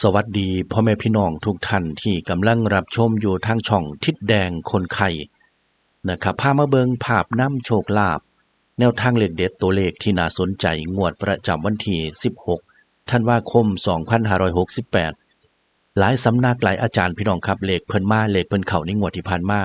สวัสดีพ่อแม่พี่น้องทุกท่านที่กำลังรับชมอยู่ทางช่องทิศแดงคนไข่นะครับพามาเบิงภาพน้ำโชคลาภแนวทางเลขเด็ดตัวเลขที่น่าสนใจงวดประจำวันที่ 16 ธันวาคม 2568 หลายสำนักหลายอาจารย์พี่น้องครับเลขเพิ่นมาเลขเพิ่นเข่าในงวดที่ผ่านมา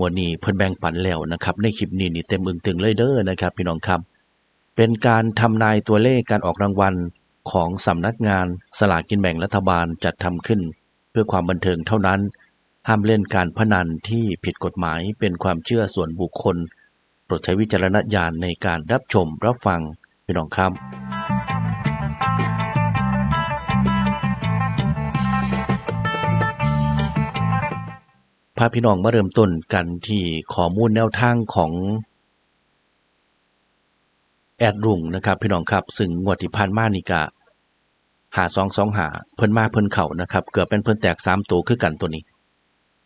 วันนี้เพิ่นแบ่งปันแล้วนะครับในคลิปนี้นี่เต็มอึงตึงเลยเด้อนะครับ พี่น้องครับ เป็นการทำนายตัวเลขการออกรางวัล ของสำนักงานสลากกินแบ่งรัฐบาลจัดทำขึ้น เพื่อความบันเทิงเท่านั้น ห้ามเล่นการพนันที่ผิดกฎหมายเป็นความเชื่อส่วนบุคคลโปรดใช้วิจารณญาณในการรับชมรับฟังพี่น้องครับพาพี่น้องมาเริ่มต้นกันที่ข้อมูลแนวทางของ แอดรุ่งนะครับ พี่น้องครับซึ่งงวดที่ผ่านมานี่ก็หาสองสองหาเพิ่นมาเพิ่นเข่านะครับ เกือบเป็นเพิ่นแตกสามตัวคือกันตัวนี้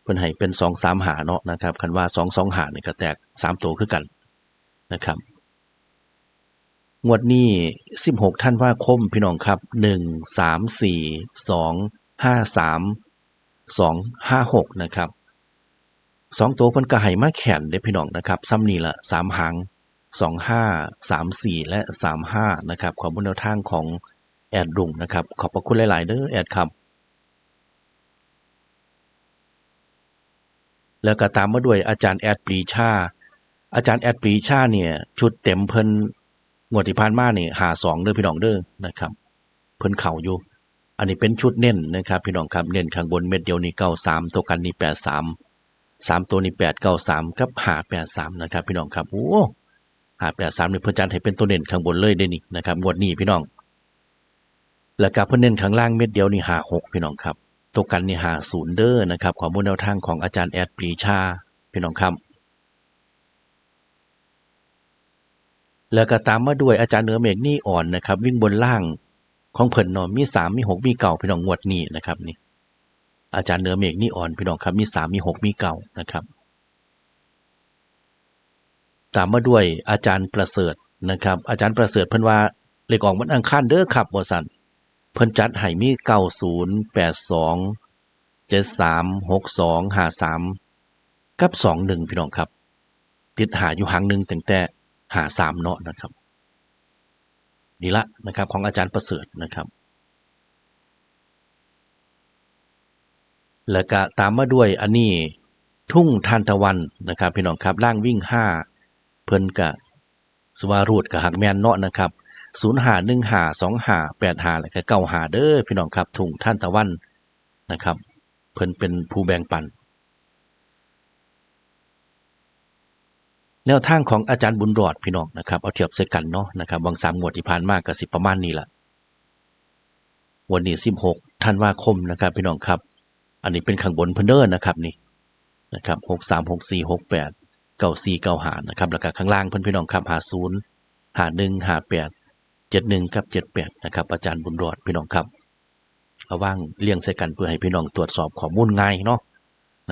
เพิ่นให้เป็นสองสามหาเนาะนะครับคันว่าสองสองหาเนี่ยก็แตกสามตัวคือกันนะครับ งวดนี้สิบหกท่านว่าคมพี่น้องครับหนึ่งสามสี่สองห้าสามสองห้าหกนะครับสองตัวเพิ่นก็ให้มาแขนเด้พี่น้องนะครับซ้ำนี่ละสามหาง สองห้าสามสี่และสามห้านะครับขอบุญแนวทางของแอดดุงนะครับ ขอบพระคุณหลาย ๆ เด้อแอดครับ แล้วก็ตามมาด้วยอาจารย์แอดปรีชา อาจารย์แอดปรีชาเนี่ย ชุดเต็มเพิ่นงวดที่ผ่านมาเนี่ยหาสองเด้อพี่น้องเด้อนะครับ เพิ่นเข่าอยู่ อันนี้เป็นชุดเน้นนะครับ พี่น้องครับเน้นข้างบนเม็ดเดียวนี่เก้าสามตัวกันนี่แปดสามสามตัวนี่แปดเก้าสามกับหาแปดสามนะครับ พี่น้องครับโอ้ หาแปดสามนี่เพื่อจันให้เป็นตัวเด่นข้างบนเลยได้นี่นะครับงวดนี้พี่น้อง แล้วก็เพื่อเน้นข้างล่างเม็ดเดียวนี่หาหกพี่น้องครับตัวกันนี่หาศูนย์เด้อนะครับความมูลแนวทางของอาจารย์แอดปรีชาพี่น้องครับแล้วก็ตามมาด้วยอาจารย์เหนือเมฆนี่อ่อนนะครับ วิ่งบนล่างของเพิ่นนาะมีสามมีหกมีเก่าพี่น้องงวดนี้นะครับนี่อาจารย์เหนือเมฆนี่อ่อนพี่น้องครับมีสามมีหกมีเก่านะครับ ตามมาด้วยอาจารย์ประเสริฐนะครับ อาจารย์ประเสริฐเพิ่นว่าเลขออกมันอังคารเด้อครับบ่สั่นเพิ่นจัดให้มี90 82 73 62 53กับ21พี่น้องครับ ติดหาอยู่หางหนึ่งตั้งแต่หา3เนาะนะครับนี่ละนะครับของอาจารย์ประเสริฐนะครับ แล้วก็ตามมาด้วยอันนี้ทุ่งทานตะวันนะครับ พี่น้องครับล่างวิ่ง5 เพิ่นกะสวารูดกับหักแมนเนาะนะครับศูนย์หาหนึ่งหาสองหาแปดหาแล้วก็เก้าหาเด้อพี่น้องครับทุ่งท่านตะวันนะครับ เพิ่นเป็นผู้แบ่งปัน แนวทางของอาจารย์บุญรอดพี่น้องนะครับเอาเทียบใส่กันเนาะนะครับวังสามงวดที่ผ่านมากก็สิประมาณนี้ละวันนี้สิบหกธันว่าคมนะครับ พี่น้องครับ อันนี้เป็นข้างบนเพิ่นเด้อนะครับนี่นะครับหกสามหกสี่หกแปด เก้าสี่เก้าหานะครับแล้วก็ข้างล่างเพิ่นพี่น้องครับหาศูนย์หาหนึ่งหาแปดเจ็ดหนึ่งกับเจ็ดแปดนะครับอาจารย์บุญรอดพี่น้องครับเอาว่างเลี้ยงใส่กันเพื่อให้พี่น้องตรวจสอบข้อมูลง่ายเนาะ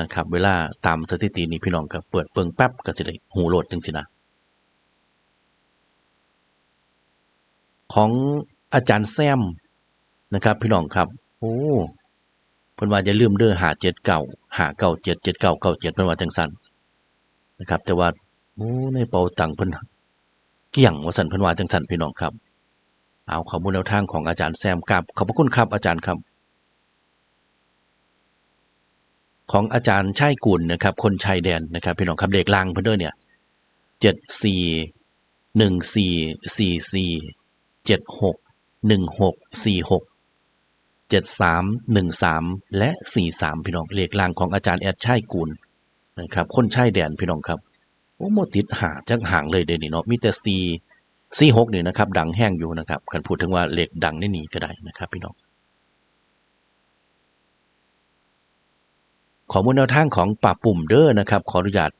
นะครับ เวลาตามสถิตินี้พี่น้องก็เปิดเปิงแป๊บก็สิได้หูโหลดจังสินะของอาจารย์แซมนะครับ พี่น้องครับ โอ้เพิ่นว่าจะลืมเด้อหาเจ็ดเก่าหาเก่าเจ็ดเจ็ดเก่าเก่าเจ็ดเพิ่นว่าจังสัน นะครับ แต่ว่าโอ้ในเป่าตังเพิ่นเกี่ยงว่าสันเพิ่นว่าจังสันพี่น้องครับ เอาข้อมูลแนวทางของอาจารย์แซมกับขอบพระคุณครับอาจารย์ครับ ของอาจารย์ชัยกุลนะครับ คนชายแดนนะครับพี่น้องครับเลขลางเพิ่นเด้อเนี่ยเจ็ดสี่หนึ่งสี่สี่สี่เจ็ดหกหนึ่งหกสี่หกเจ็ดสามหนึ่งสามและสี่สามพี่น้องเลขลางของอาจารย์แอดชัยกุล นะครับ คนชายแดนพี่น้องครับโอ้โมติดหาจังห่างเลยเดยวนี่เนาะมีแต่ซีซีหกนี่นะครับ ดังแห้งอยู่นะครับคันพูดถึงว่าเหลขดังได้หนีก็ได้นะครับ พี่น้องขอมูลแนวทางของป่าปุ่มเด้อนะครับ ขออนุญาต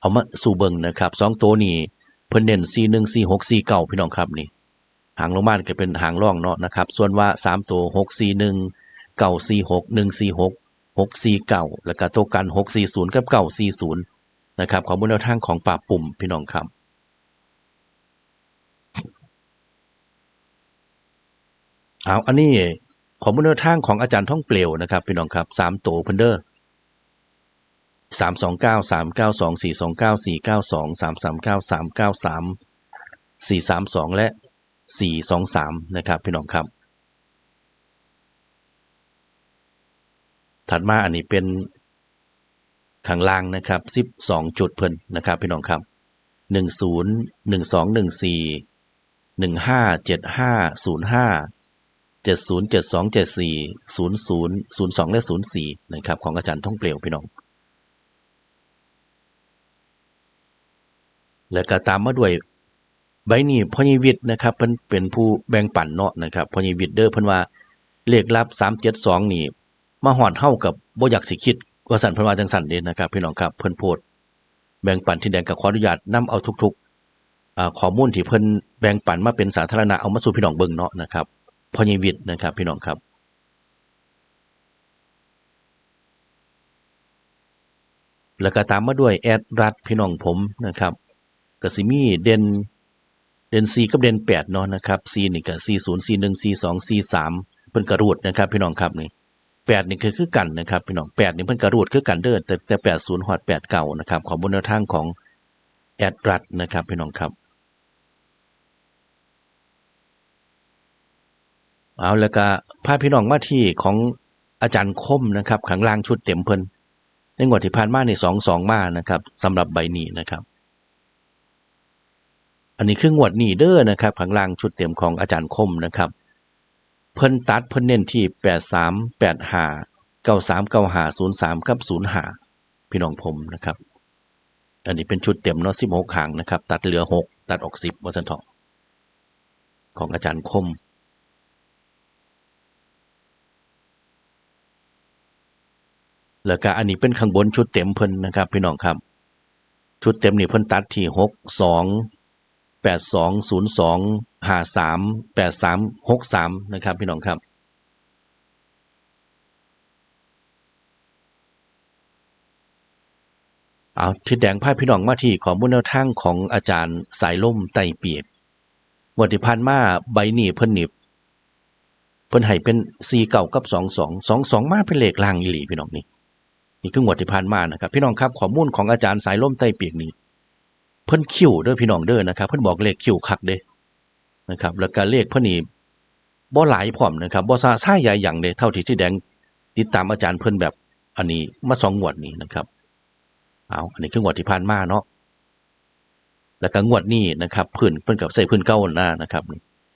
เอามาสู่เบิงนะครับสองตัวนี้เพิ่นเน้น4 1 4 6 4 9พี่น้องครับนี่หางลงมาก็เป็นหางร่องเนาะนะครับ ส่วนว่า3ตัว6 4 1 9 4 6 1 4 6 6 4 9แล้วก็ตัวกัน 6 4 0 กับ 9 4 0 นะครับขอมูลแนวทางของป่าปุ่มพี่น้องครับเอาอันนี้ขอมูลแนวทางของอาจารย์ท่องเปลวนะครับพี่น้องครับสามโตเพิ่นเด้อสามสองเก้าสามเก้าสองสี่สองเก้าสี่เก้าสองสามสามเก้าสามเก้าสามสี่สามสองและสี่สองสามนะครับพี่น้องครับ ถัดมาอันนี้เป็นข้างล่างนะครับสิบองจุดเพิ่นนะครับพี่น้องครับหนึ่งศูนย์หนึ่งสองหนึ่งสี่หนึ่งห้าเจ็ดห้าศูนย์ห้าเจ็ดศูนย์เจ็ดสองเจ็ดสี่ศูนย์ศูนย์ศูนย์สองและศูนย์สี่นะครับของอาจารย์ท่องเปลวพี่น้อง แล้วก็ตามมาด้วยใบนี้พ่อยีวิทย์นะครับเพิ่นเป็นผู้แบ่งปันเนาะนะครับพ่อยีวิทย์เด้อเพิ่นว่าเลขลับ372นี่ มาหอดเท่ากับบ่อยากสิคิดว่าสันเพิ่นว่าจังสันเด้นะครับ พี่น้องครับเพิ่นโพดแบ่งปันที่แดงกับขออนุญาตนํเอาทุกๆข้อมูลที่เพิ่นแบ่งปันมาเป็นสาธารณะเอามาสู่พี่น้องเบิ่งเนาะนะครับพอยีวิทย์นะครับ พี่น้องครับแล้วก็ตามมาด้วยแอดรัดพี่น้องผมนะครับกสิมีเด่นเด่น4กับเด่น8เนาะนะครับ C นี่ก็40 41 42 43เพิ่นกระรูดนะครับ พี่น้องครับนี่ 8นี่คือคือกันนะครับพี่น้อง8นี่เพิ่นกระรูดคือกันเด้อแต่แต่80ฮอด8เก่านะครับของบนแนวทางของแอดรัดนะครับพี่น้องครับเอาแล้วก็พาพี่น้องมาที่ของอาจารย์คมนะครับข้างล่างชุดเต็มเพิ่นในงวดที่ผ่านมาในี่2 2มานะครับสำหรับใบนี้นะครับ อันนี้คืองวดนี้เด้อนะครับข้างล่างชุดเต็มของอาจารย์คมนะครับ เพิ่นตัดเพิ่นเน้นที่ 83 85 93 95 03กับ05 พี่น้องผมนะครับ อันนี้เป็นชุดเต็มเนาะ16หางนะครับ ตัดเหลือ 6 ตัดออก 10ว่าซั่นเถาะของอาจารย์คมแล้วก็อันนี้เป็นข้างบนชุดเต็มเพิ่นนะครับ พี่น้องครับ ชุดเต็มนี่เพิ่นตัดที่หกสอง แปดสองศูนย์สองห้าสามแปดสามหกสามนะครับพี่น้องครับเอาทิดแดงพาพี่น้องมาที่ของบุญแนวทางของอาจารย์สายล่มไตเปียกวันที่ผ่านมาใบหนีเพิ่นหนีบเพิ่นให้เป็นสี่เก่ากับสองสองสองสองมาเป็นเลขล่างอีหลีพี่น้องนี่นี่คืองวดที่ผ่านมานะครับ พี่น้องครับข้อมูลของอาจารย์สายล่มใต้ปียกนี้เพิ่นคิวเด้อพี่น้องเด้อนะครับ เพิ่นบอกเลขคิวคักเด้นะครับ แล้วก็เลขเพิ่นนี่บ่หลายพร้อมนะครับบ่ซาซ่าใหญ่อย่างเด้เท่าที่ที่แดงติดตามอาจารย์เพิ่นแบบอันนี้มาสองงวดนี้นะครับเอาอันนี้คืองวดที่ผ่านมาเนาะแล้วก็งวดนี้นะครับเพิ่นเพิ่นกับใส่เพิ่นเก่าหน้านะครับ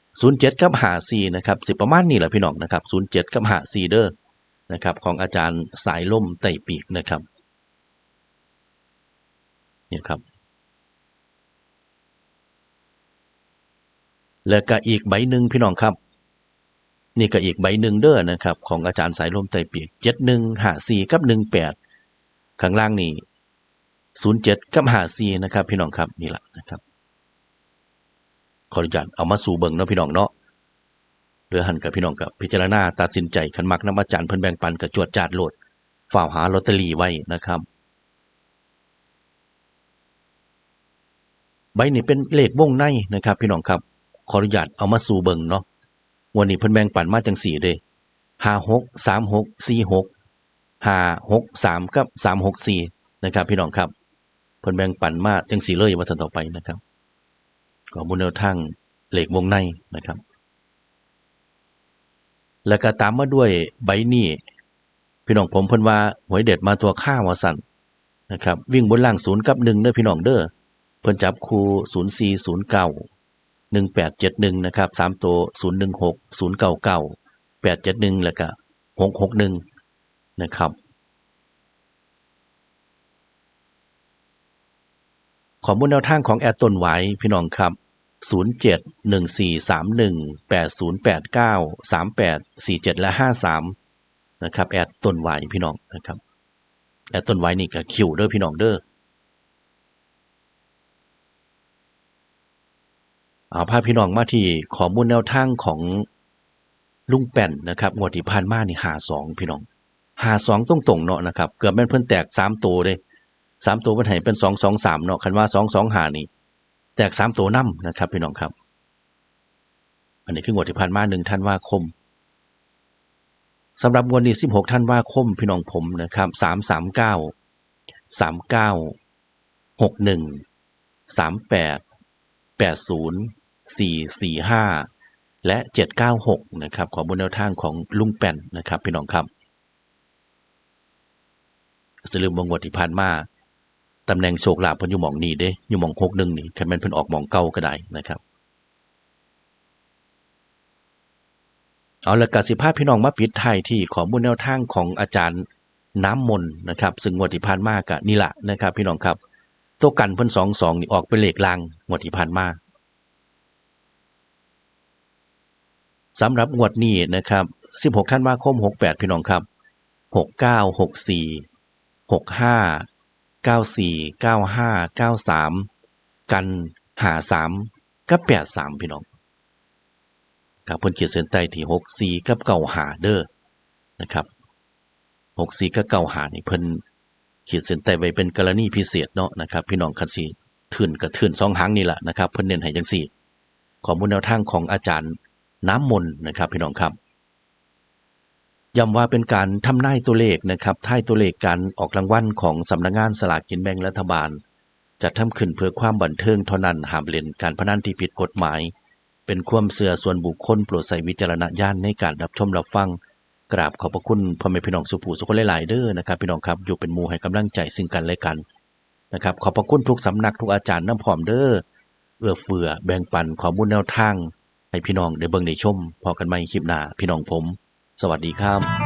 07กับ54นะครับสิประมาณนี้แหละพี่น้องนะครับ07กับ54เด้อนะครับของอาจารย์สายล่มไต่ปีกนะครับเนี่ยครับ แล้วก็อีกใบหนึ่งพี่น้องครับ นี่ก็อีกใบหนึ่งเด้อนะครับ ของอาจารย์สายลมไต่ปียกเจ็ดหนึ่งหาสี่กับหนึ่งแปดข้างล่างนี่ศูนย์เจ็ดกับหาสี่นะครับ พี่น้องครับนี่แหละนะครับขออนุญาตเอามาสู่เบิ่งเนาะพี่น้องเนาะหรือหันกับพี่น้องกับพิจารณาตัดสินใจขันมักน้ำอาจารย์เพิ่นแบ่งปันกับจวดจาดโหลดฝ่าวหาลอตเตอรี่ไว้นะครับ ใบนี้เป็นเลขวงในนะครับ พี่น้องครับ ขออนุญาตเอามาสู่เบิงเนาะวันนี้เพิ่นแบ่งปันมาจังสี่เลยห้าหกสามหกสี่หกห้าหกสามกับสามหกสี่นะครับ พี่น้องครับเพิ่นแบ่งปันมาจังสี่เลยวันต่อไปนะครับก็มูลแนวทางเหลขวงในนะครับ แล้วก็ตามมาด้วยใบนี้พี่น้องผมเพิ่นว่าหวยเด็ดมาตัวข้าวาสันนะครับ วิ่งบนล่างศูนย์กับหนึ่งเด้อพี่น้องเด้อเพิ่นจับคู่ศูนย์สี่ศูนย์เก้า หนึ่งแปดเจ็ดหนึ่งนะครับสามตัวศูนย์หนึ่งหกศูนย์เก้าเก้าแปดเจ็ดหนึ่งแล้วก็หกหกหนึ่งนะครับ ขอมูลแนวทางของแอดต้นไหวพี่น้องครับ 07 1431 8089 38 47 และ 53 นะครับ แอดต้นไหวพี่น้องนะครับ แอดต้นไหวนี่ก็คิวเด้อพี่น้องเด้อ เอาพาพี่น้องมาที่ข้อมูลแนวทางของลุงแป่นนะครับงวดที่ผ่านมานี่52พี่น้อง52ตรงเนาะนะครับ เกือบแม่นเพิ่นแตก3ตัวเด้สามตัวเพิ่นให้เป็น2 2 3เนาะคันว่า2 2 5นี่แตก3ตัวนํนะครับ พี่น้องครับ อันนี้คืองวดที่ผ่านมา1ธันว่าคมสำหรับงวดนี้16ท่านว่าคมพี่น้องผมนะครับ339 39 61 38 80 445 และ 796 นะครับ ของบนแนวทางของลุงแป่นนะครับ พี่น้องครับสลืมวงวดที่ผ่านมาตำแหน่งโชคลาภเพิ่นอยู่หม่องนี้เด้อยู่หม่อง61นี่คันแม่นเพิ่นออกหม่องเก่าก็ได้นะครับ เอาละกสิภาพพี่น้องมาปิดท้ายที่ขอมูลแนวทางของอาจารย์น้ำมนต์นะครับ ซึ่งงวดที่ผ่านมากะนี่ละนะครับ พี่น้องครับตัวกันเพิ่นสองสองนี่ออกเป็นเลขลางงวดที่ผ่านมา สำหรับงวดนี้นะครับ 16ธันว่าคม 68 พี่น้องครับ 69 64 65 94 95 93 กันหา3กับ83 พี่น้องครับเพิ่นเขียนเส้นใต้ที่หกสี่กับเก่าหาเด้อนะครับหกสี่กับเก่าหานี่เพิ่นเขียนเส้นใต้ไว้เป็นกรณีพิเศษเนาะนะครับ พี่น้องคันสิทื่นกับทื่นสองหางนี่แหละนะครับ เพิ่นเน้นให้จังซี่ข้อมูลแนวทางของอาจารย์ น้ำมนต์นะครับพี่น้องครับย้ำว่าเป็นการทำนายตัวเลขนะครับท้ายตัวเลขการออกรางวัลของสำนักงานสลากกินแบ่งรัฐบาลจัดทำขึ้นเพื่อความบันเทิงเท่านั้นห้ามเล่นการพนันที่ผิดกฎหมาย เป็นความเสื่อส่วนบุคคลโปรดใส่วิจารณญาณในการรับชมรับฟัง กราบขอบพระคุณพ่อแม่พี่น้องสุภูสุขหลายๆเด้อนะครับพี่น้องครับอยู่เป็นมูให้กำลังใจซึ่งกันและกันนะครับขอบพระคุณทุกสำนักทุกอาจารย์น้ำพร้อมเด้อเอื้อเฟื้อแบ่งปันข้อมูลแนวทาง ให้พี่น้องได้เบิ่งได้ชมพอกันใหม่คลิปหน้าพี่น้องผม สวัสดีครับ